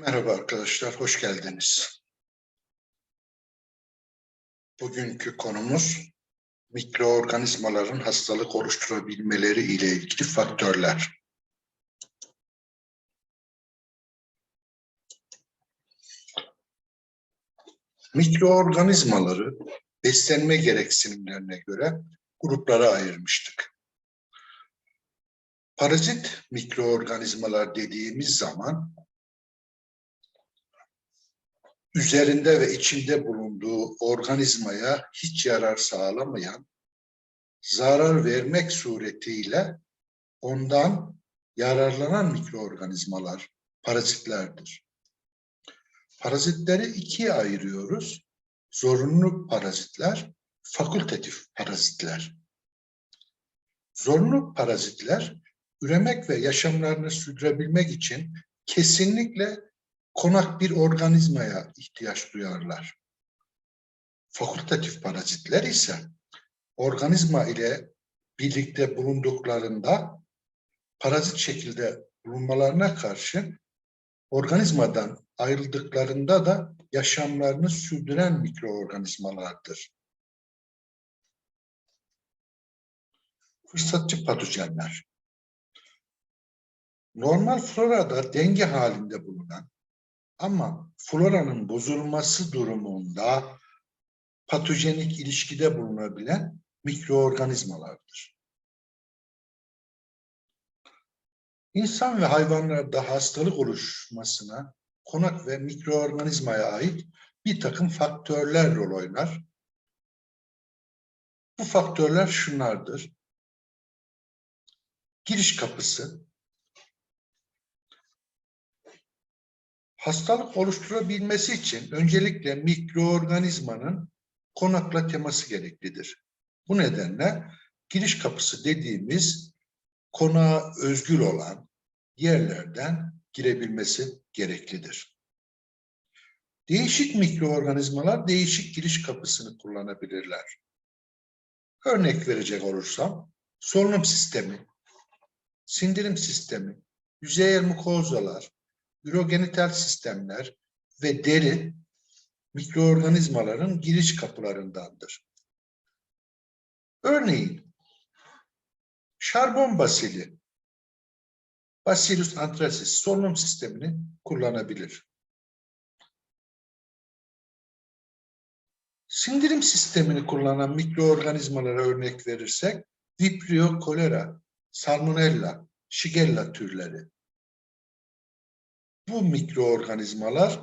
Merhaba arkadaşlar, hoş geldiniz. Bugünkü konumuz mikroorganizmaların hastalık oluşturabilmeleri ile ilgili faktörler. Mikroorganizmaları beslenme gereksinimlerine göre gruplara ayırmıştık. Parazit mikroorganizmalar dediğimiz zaman üzerinde ve içinde bulunduğu organizmaya hiç yarar sağlamayan, zarar vermek suretiyle ondan yararlanan mikroorganizmalar parazitlerdir. Parazitleri ikiye ayırıyoruz. Zorunlu parazitler, fakultatif parazitler. Zorunlu parazitler üremek ve yaşamlarını sürdürebilmek için kesinlikle konak bir organizmaya ihtiyaç duyarlar. Fakultatif parazitler ise organizma ile birlikte bulunduklarında parazit şekilde bulunmalarına karşı organizmadan ayrıldıklarında da yaşamlarını sürdüren mikroorganizmalardır. Fırsatçı patojenler. Normal florada denge halinde bulunan ama floranın bozulması durumunda patojenik ilişkide bulunabilen mikroorganizmalardır. İnsan ve hayvanlarda hastalık oluşmasına konak ve mikroorganizmaya ait bir takım faktörler rol oynar. Bu faktörler şunlardır. Giriş kapısı, hastalık oluşturabilmesi için öncelikle mikroorganizmanın konakla teması gereklidir. Bu nedenle giriş kapısı dediğimiz konağa özgül olan yerlerden girebilmesi gereklidir. Değişik mikroorganizmalar değişik giriş kapısını kullanabilirler. Örnek verecek olursam solunum sistemi, sindirim sistemi, yüzeyel mukozalar, ürogenital sistemler ve deri mikroorganizmaların giriş kapılarındandır. Örneğin şarbon basili, Bacillus anthracis solunum sistemini kullanabilir. Sindirim sistemini kullanan mikroorganizmalara örnek verirsek Vibrio cholera, Salmonella, Shigella türleri bu mikroorganizmalar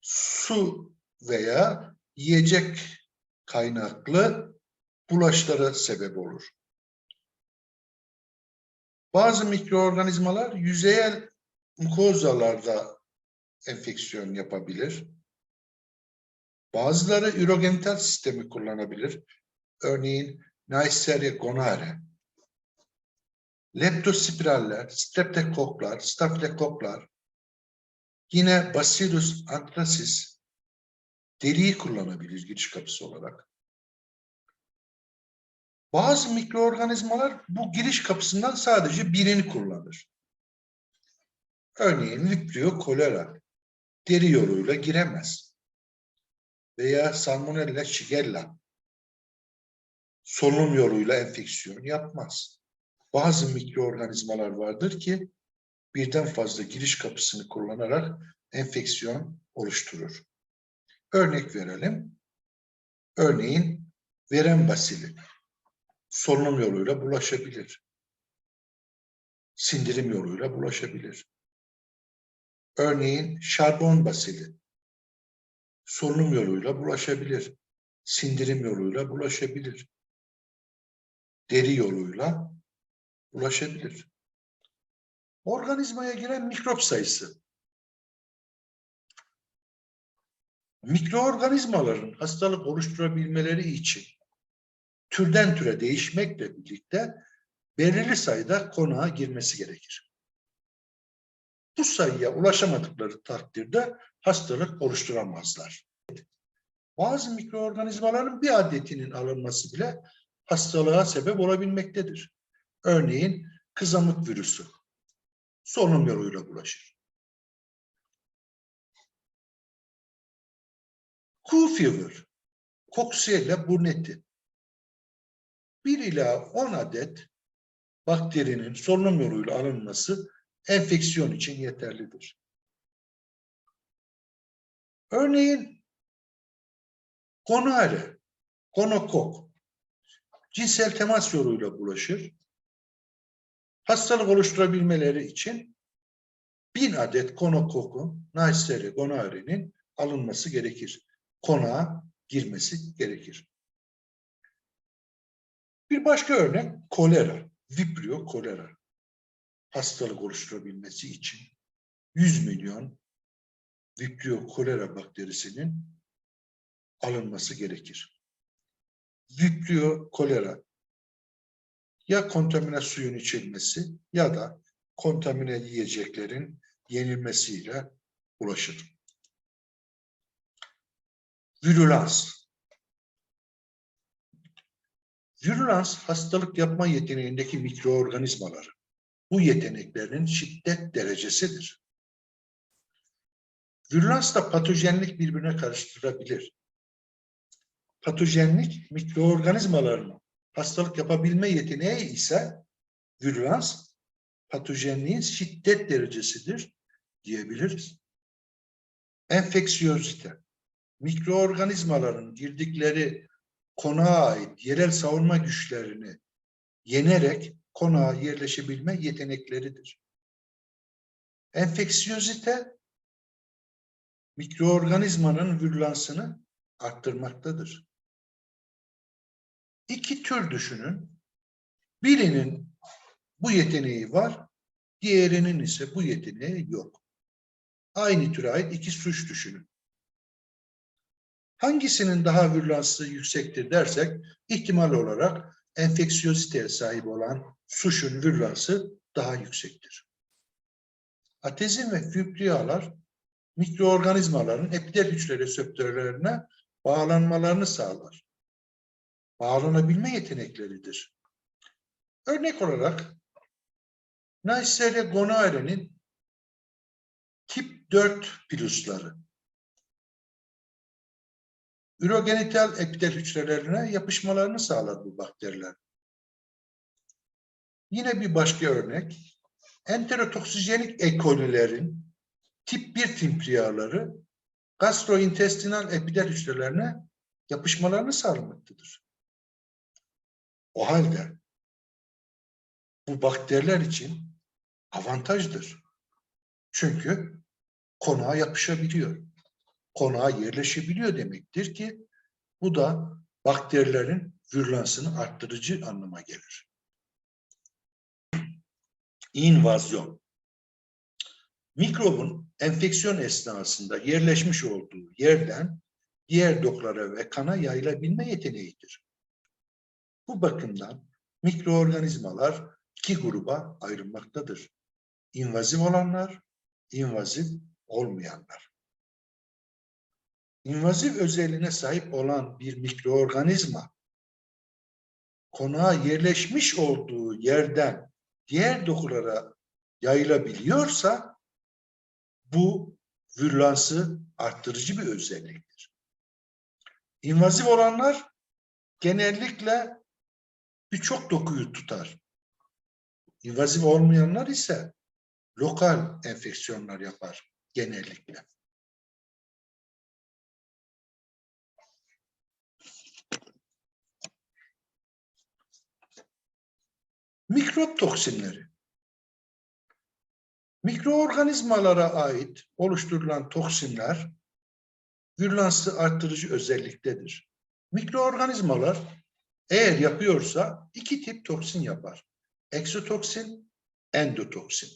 su veya yiyecek kaynaklı bulaşlara sebep olur. Bazı mikroorganizmalar yüzeyel mukozalarda enfeksiyon yapabilir. Bazıları ürogenital sistemi kullanabilir. Örneğin Neisseria gonorrhoeae. Leptospiraller, streptokoklar, stafilokoklar, Yine Bacillus anthracis deriyi kullanabilir giriş kapısı olarak. Bazı mikroorganizmalar bu giriş kapısından sadece birini kullanır. Örneğin Vibrio kolera deri yoluyla giremez. Veya Salmonella Shigella solunum yoluyla enfeksiyon yapmaz. Bazı mikroorganizmalar vardır ki birden fazla giriş kapısını kullanarak enfeksiyon oluşturur. Örnek verelim. Örneğin verem basili solunum yoluyla bulaşabilir. Sindirim yoluyla bulaşabilir. Örneğin şarbon basili solunum yoluyla bulaşabilir. Sindirim yoluyla bulaşabilir. Deri yoluyla bulaşabilir. Organizmaya giren mikrop sayısı. Mikroorganizmaların hastalık oluşturabilmeleri için türden türe değişmekle birlikte belirli sayıda konağa girmesi gerekir. Bu sayıya ulaşamadıkları takdirde hastalık oluşturamazlar. Bazı mikroorganizmaların bir adetinin alınması bile hastalığa sebep olabilmektedir. Örneğin kızamık virüsü solunum yoluyla bulaşır. Q fever, Coxiella burnetti. 1 ila 10 adet bakterinin solunum yoluyla alınması enfeksiyon için yeterlidir. Örneğin gonare, gonokok cinsel temas yoluyla bulaşır. Hastalık oluşturabilmeleri için 1000 adet konokokun, Neisseria gonore'nin alınması gerekir. Konağa girmesi gerekir. Bir başka örnek kolera, vibrio kolera. Hastalık oluşturabilmesi için 100 milyon vibrio kolera bakterisinin alınması gerekir. Vibrio kolera ya kontamine suyun içilmesi ya da kontamine yiyeceklerin yenilmesiyle ulaşır. Virülans. Virülans hastalık yapma yeteneğindeki mikroorganizmaları. Bu yeteneklerin şiddet derecesidir. Virülansla patojenlik birbirine karıştırabilir. Patojenlik mikroorganizmaların hastalık yapabilme yeteneği ise virülans patojenliğin şiddet derecesidir diyebiliriz. Enfeksiyozite mikroorganizmaların girdikleri konağa ait yerel savunma güçlerini yenerek konağa yerleşebilme yetenekleridir. Enfeksiyozite mikroorganizmanın virülansını arttırmaktadır. İki tür düşünün. Birinin bu yeteneği var, diğerinin ise bu yeteneği yok. Aynı türe ait iki suç düşünün. Hangisinin daha virülansı yüksektir dersek ihtimal olarak enfeksiyoziteye sahip olan suşun virülansı daha yüksektir. Atezin ve fibriyalar mikroorganizmaların epitel hücre reseptörlerine bağlanmalarını sağlar. Bağlanabilme yetenekleridir. Örnek olarak Neisseria gonorrhea'nin tip 4 virüsleri ürogenital epitel hücrelerine yapışmalarını sağlar bu bakteriler. Yine bir başka örnek, enterotoksijenik ekolilerin tip 1 timpriyaları gastrointestinal epitel hücrelerine yapışmalarını sağlamaktadır. O halde bu bakteriler için avantajdır. Çünkü konağa yapışabiliyor konağa yerleşebiliyor demektir ki bu da bakterilerin virülansını arttırıcı anlama gelir. İnvazyon. Mikrobun enfeksiyon esnasında yerleşmiş olduğu yerden diğer dokulara ve kana yayılabilme yeteneğidir. Bu bakımdan mikroorganizmalar iki gruba ayrılmaktadır. İnvazif olanlar, invazif olmayanlar invazif özelliğine sahip olan bir mikroorganizma konağa yerleşmiş olduğu yerden diğer dokulara yayılabiliyorsa bu virülansı arttırıcı bir özelliktir. İnvazif olanlar genellikle birçok dokuyu tutar. İnvazif olmayanlar ise lokal enfeksiyonlar yapar genellikle. Mikrop toksinleri. Mikroorganizmalara ait oluşturulan toksinler virülanslı arttırıcı özelliktedir. Mikroorganizmalar eğer yapıyorsa iki tip toksin yapar. Eksotoksin, endotoksin.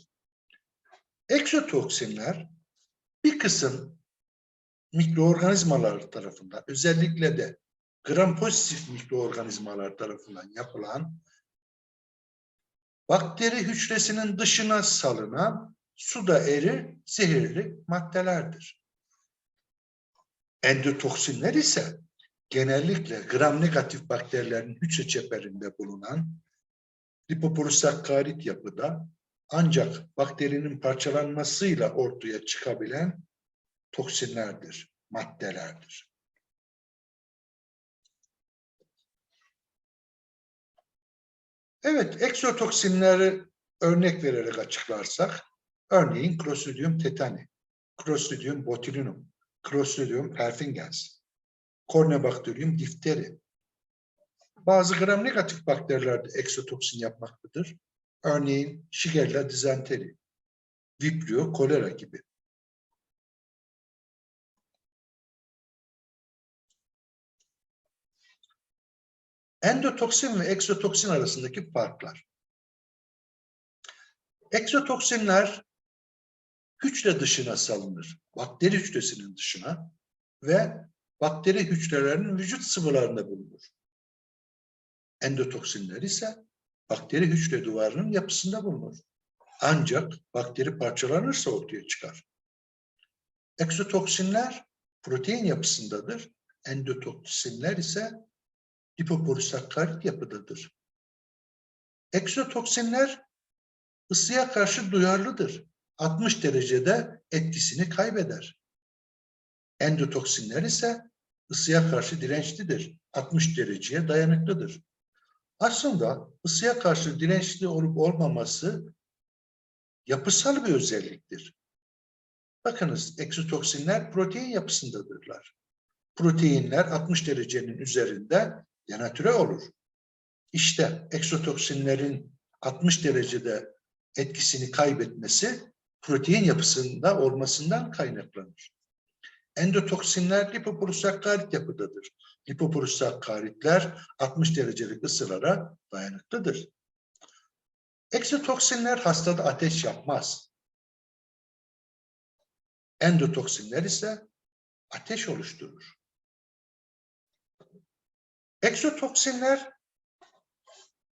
Eksotoksinler bir kısım mikroorganizmalar tarafından özellikle de gram pozitif mikroorganizmalar tarafından yapılan bakteri hücresinin dışına salınan suda erir zehirli maddelerdir. Endotoksinler ise genellikle gram negatif bakterilerin hücre çeperinde bulunan lipopolisakkarit yapıda ancak bakterinin parçalanmasıyla ortaya çıkabilen toksinlerdir, maddelerdir. Evet, eksotoksinleri örnek vererek açıklarsak, örneğin Clostridium tetani, Clostridium botulinum, Clostridium perfringens, Corynebacterium difteri. Bazı gram negatif bakterilerde eksotoksin yapmaktadır. Örneğin Shigella dizenteri, Vibrio kolera gibi. Endotoksin ve eksotoksin arasındaki farklar. Eksotoksinler hücre dışına salınır. Bakteri hücresinin dışına ve bakteri hücrelerinin vücut sıvılarında bulunur. Endotoksinler ise bakteri hücre duvarının yapısında bulunur. Ancak bakteri parçalanırsa ortaya çıkar. Eksotoksinler protein yapısındadır. Endotoksinler ise lipopolisakkarit yapıdadır. Eksotoksinler ısıya karşı duyarlıdır. 60 derecede etkisini kaybeder. Endotoksinler ise ısıya karşı dirençlidir. 60 dereceye dayanıklıdır. Aslında ısıya karşı dirençli olup olmaması yapısal bir özelliktir. Bakınız eksotoksinler protein yapısındadırlar. Proteinler 60 derecenin üzerinde denatüre olur. İşte eksotoksinlerin 60 derecede etkisini kaybetmesi protein yapısında olmasından kaynaklanır. Endotoksinler lipopolisakkarit yapıdadır. Lipopolisakkaritler 60 derecelik ısılara dayanıklıdır. Eksotoksinler hastada ateş yapmaz. Endotoksinler ise ateş oluşturur. Eksotoksinler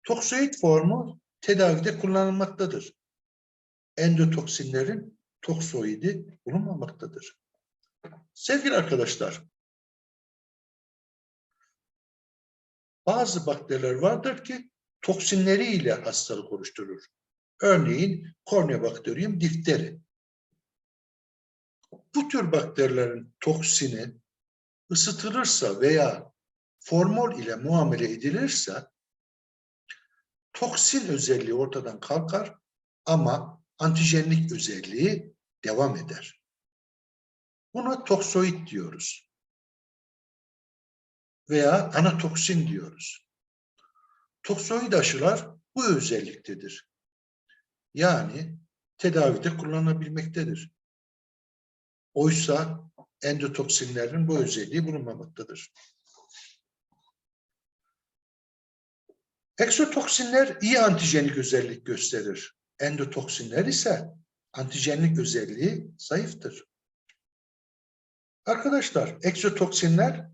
toksoid formu tedavide kullanılmaktadır. Endotoksinlerin toksoidi bulunmamaktadır. Sevgili arkadaşlar, bazı bakteriler vardır ki toksinleriyle hastalık oluşturur. Örneğin Corynebacterium difteri. Bu tür bakterilerin toksini ısıtılırsa veya formol ile muamele edilirse toksin özelliği ortadan kalkar ama antijenlik özelliği devam eder. Buna toksoid diyoruz. Veya anatoksin diyoruz. Toksoid aşılar bu özelliktedir. Yani tedavide kullanılabilmektedir. Oysa endotoksinlerin bu özelliği bulunmamaktadır. Eksotoksinler iyi antijenik özellik gösterir. Endotoksinler ise antijenlik özelliği zayıftır. Arkadaşlar, eksotoksinler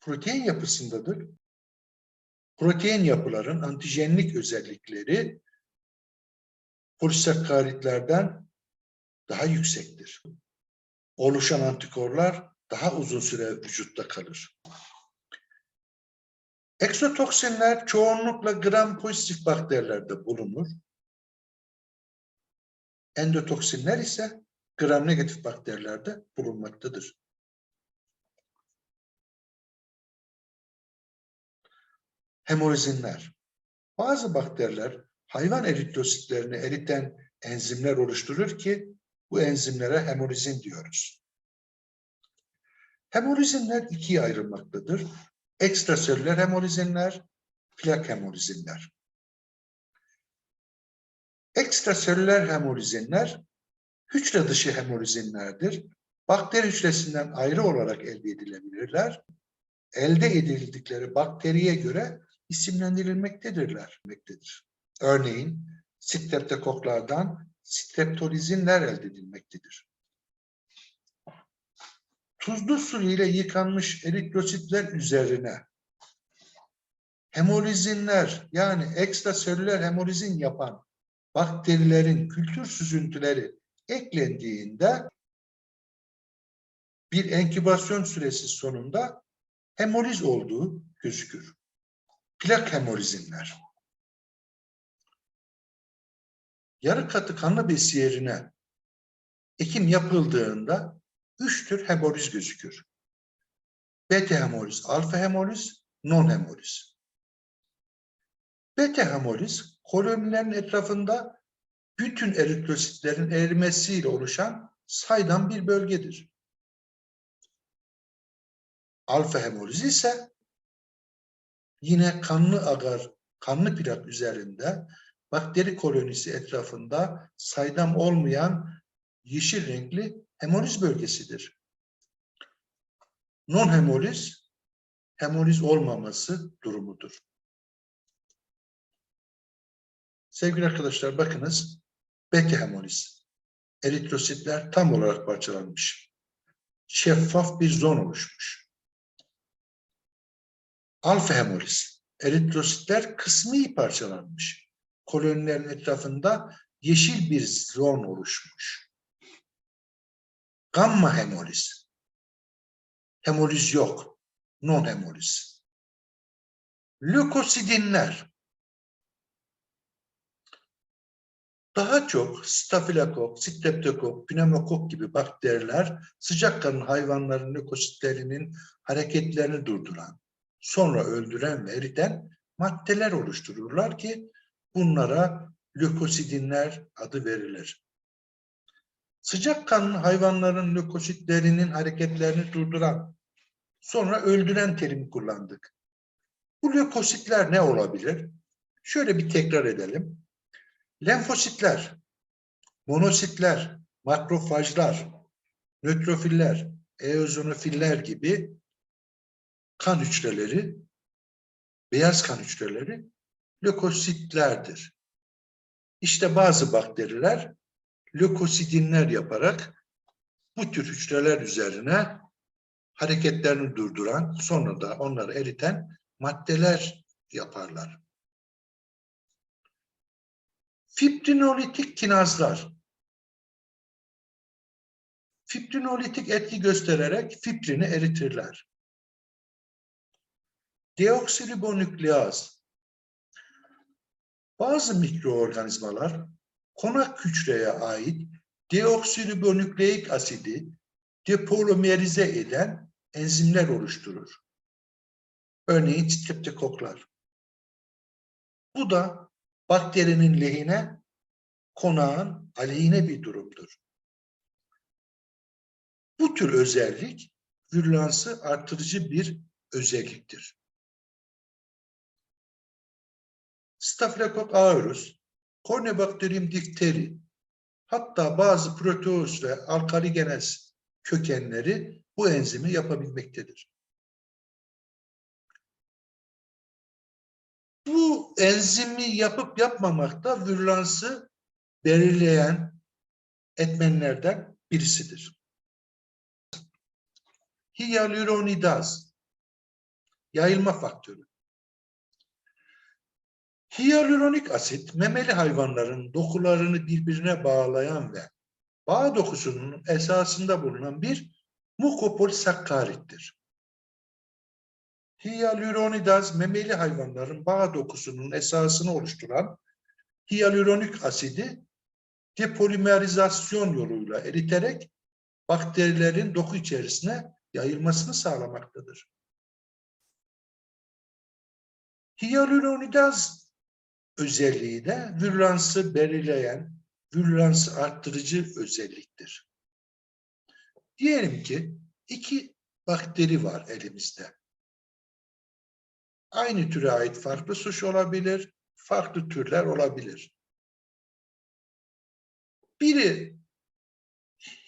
protein yapısındadır. Protein yapıların antijenlik özellikleri polisakkaritlerden daha yüksektir. Oluşan antikorlar daha uzun süre vücutta kalır. Eksotoksinler çoğunlukla gram pozitif bakterilerde bulunur. Endotoksinler ise gram negatif bakterilerde bulunmaktadır. Hemolizinler. Bazı bakteriler hayvan eritrositlerini eriten enzimler oluşturur ki bu enzimlere hemolizin diyoruz. Hemolizinler ikiye ayrılmaktadır. Ekstraselüler hemolizinler, plak hemolizinler. Ekstraselüler hemolizinler hücre dışı hemolizinlerdir. Bakteri hücresinden ayrı olarak elde edilebilirler. Elde edildikleri bakteriye göre isimlendirilmektedirler. Örneğin streptokoklardan streptolizinler elde edilmektedir. Tuzlu su ile yıkanmış eritrositler üzerine hemolizinler yani ekstraselüler hemolizin yapan bakterilerin kültür süzüntüleri eklendiğinde bir enkübasyon süresi sonunda hemoliz olduğu gözükür. Plak hemolizinler. Yarı katı kanlı besi yerine ekim yapıldığında üç tür hemoliz gözükür. Beta hemoliz, alfa hemoliz, non hemoliz. Beta hemoliz kolonilerin etrafında bütün eritrositlerin erimesiyle oluşan saydam bir bölgedir. Alfa hemolizi ise yine kanlı agar, kanlı plak üzerinde bakteri kolonisi etrafında saydam olmayan yeşil renkli hemoliz bölgesidir. Non hemoliz, hemoliz olmaması durumudur. Sevgili arkadaşlar bakınız, beta hemoliz. Eritrositler tam olarak parçalanmış. Şeffaf bir zon oluşmuş. Alfa hemoliz. Eritrositler kısmi parçalanmış. Kolonilerin etrafında yeşil bir zon oluşmuş. Gamma hemoliz. Hemoliz yok. Non hemoliz. Lökosidinler. Daha çok stafilokok, streptokok, pneumokok gibi bakteriler sıcak kanın hayvanların lökositlerinin hareketlerini durduran, sonra öldüren ve eriten maddeler oluştururlar ki bunlara lökosidinler adı verilir. Sıcak kanın hayvanların lökositlerinin hareketlerini durduran, sonra öldüren terimi kullandık. Bu lökositler ne olabilir? Şöyle bir tekrar edelim. Lenfositler, monositler, makrofajlar, nötrofiller, eozinofiller gibi kan hücreleri, beyaz kan hücreleri lökositlerdir. İşte bazı bakteriler lökosidinler yaparak bu tür hücreler üzerine hareketlerini durduran, sonra da onları eriten maddeler yaparlar. Fibrinolitik kinazlar. Fibrinolitik etki göstererek fibrini eritirler. Deoksiribonükleaz. Bazı mikroorganizmalar konak hücreye ait deoksiribonükleik asidi depolimerize eden enzimler oluşturur. Örneğin streptokoklar. Bu da bakterinin lehine, konağın aleyhine bir durumdur. Bu tür özellik virülansı artırıcı bir özelliktir. Staphylococcus aureus, Corynebacterium diphtheri, hatta bazı proteus ve alkaligenes kökenleri bu enzimi yapabilmektedir. Bu enzimi yapıp yapmamakta virülansı belirleyen etmenlerden birisidir. Hyaluronidaz, yayılma faktörü. Hyaluronik asit memeli hayvanların dokularını birbirine bağlayan ve bağ dokusunun esasında bulunan bir mukopolisakkarittir. Hyaluronidaz memeli hayvanların bağ dokusunun esasını oluşturan hyaluronik asidi depolimerizasyon yoluyla eriterek bakterilerin doku içerisine yayılmasını sağlamaktadır. Hyaluronidaz özelliği de virülansı belirleyen, virülansı arttırıcı özelliktir. Diyelim ki iki bakteri var elimizde. Aynı türe ait farklı suç olabilir, farklı türler olabilir. Biri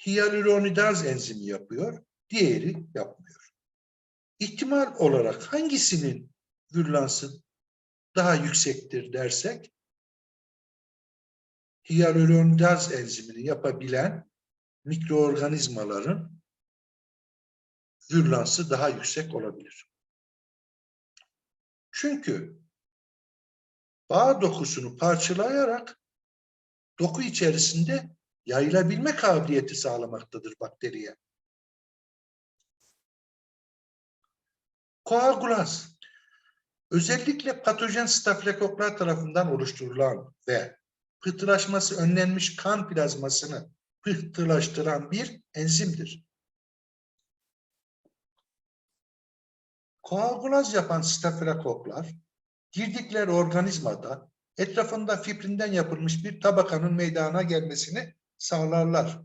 hyaluronidaz enzimi yapıyor, diğeri yapmıyor. İhtimal olarak hangisinin virülansı daha yüksektir dersek, hyaluronidaz enzimini yapabilen mikroorganizmaların virülansı daha yüksek olabilir. Çünkü bağ dokusunu parçalayarak doku içerisinde yayılabilme kabiliyeti sağlamaktadır bakteriye. Koagulaz özellikle patojen stafilokoklar tarafından oluşturulan ve pıhtılaşması önlenmiş kan plazmasını pıhtılaştıran bir enzimdir. Koagulaz yapan stafilokoklar girdikleri organizmada etrafında fibrinden yapılmış bir tabakanın meydana gelmesini sağlarlar.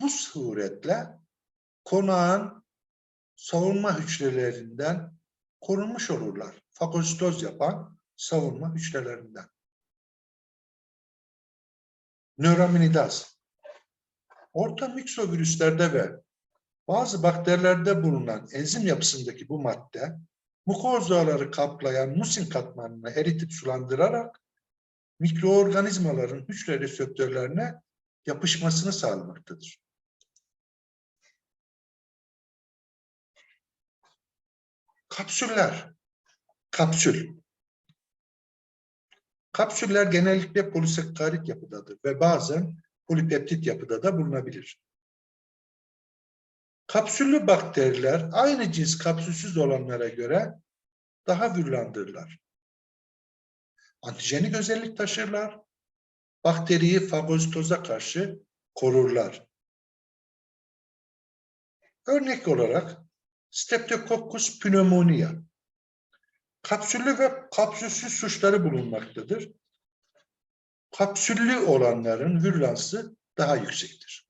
Bu suretle konağın savunma hücrelerinden korunmuş olurlar. Fagositoz yapan savunma hücrelerinden. Nöraminidaz. Orta mikrovirüslerde ve bazı bakterilerde bulunan enzim yapısındaki bu madde mukozaları kaplayan musin katmanını eritip sulandırarak mikroorganizmaların hücre reseptörlerine yapışmasını sağlamaktadır. Kapsüller. Kapsül. Kapsüller genellikle polisakkarit yapıdadır ve bazen polipeptit yapıda da bulunabilir. Kapsüllü bakteriler aynı cins kapsülsüz olanlara göre daha virülandırlar. Antijenik özellik taşırlar. Bakteriyi fagositoza karşı korurlar. Örnek olarak Streptococcus pneumonia. Kapsüllü ve kapsülsüz suçları bulunmaktadır. Kapsüllü olanların virülansı daha yüksektir.